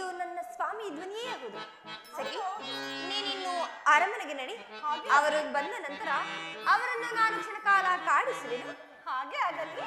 ಧ್ವನಿಯೇ ಆಗುದು. ಸರಿ? ನೀನಿನ್ನು ಅರಮನೆಗೆ ನಡಿ. ಅವರು ಬಂದ ನಂತರ ಅವರನ್ನು ನಾನು ಕ್ಷಣಕಾಲ ಕಾಡಿಸುವೆನು ಹಾಗೆ ಆಗಲಿ.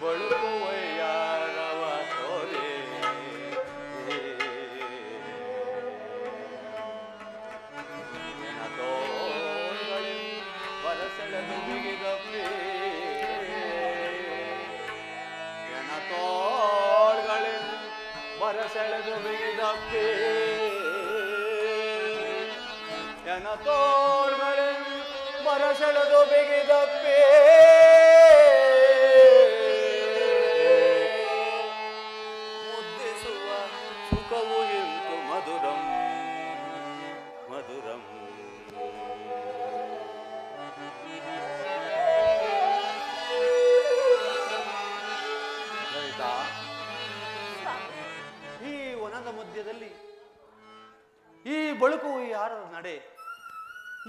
ಬಳುಕುವಯ್ಯಾರವ ತೋರೆ ಬರಸೆಳೆದು ಬಿಗಿದಪ್ಪಿ. ತೋಳ್ಗಳಿ ಬರಸೆಳೆದು ಬಿಗಿದಪ್ಪಿ. ಎನ ತೋಳ್ಗಳಿ ಬರಸೆಳೆದು ಬಿಗಿದಪ್ಪಿ. ಮಧ್ಯದಲ್ಲಿ ಈ ಬಳುಕು ಯಾರದ ನಡೆ.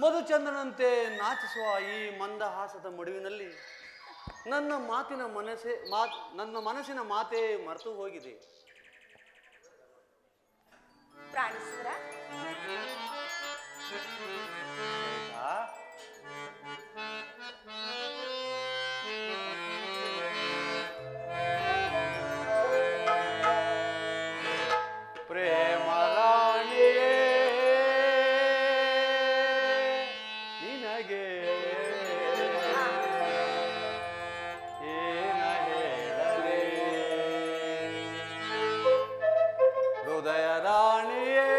ಮಧುಚಂದ್ರನಂತೆ ನಾಚಿಸುವ ಈ ಮಂದಹಾಸದ ಮಡುವಿನಲ್ಲಿ ನನ್ನ ಮಾತಿನ ಮನಸ್ಸೇ ಮಾತ್ ನನ್ನ ಮನಸ್ಸಿನ ಮಾತೇ ಮರೆತು ಹೋಗಿದೆ. जय रानी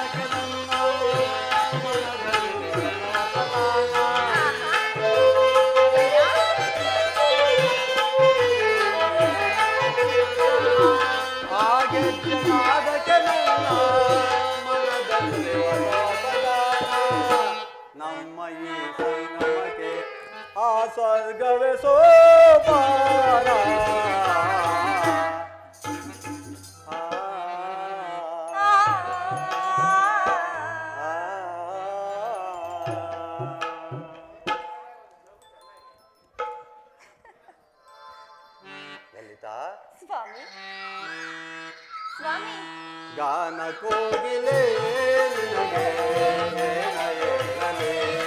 पिता स्वामी स्वामी गान को गिले नये नये नये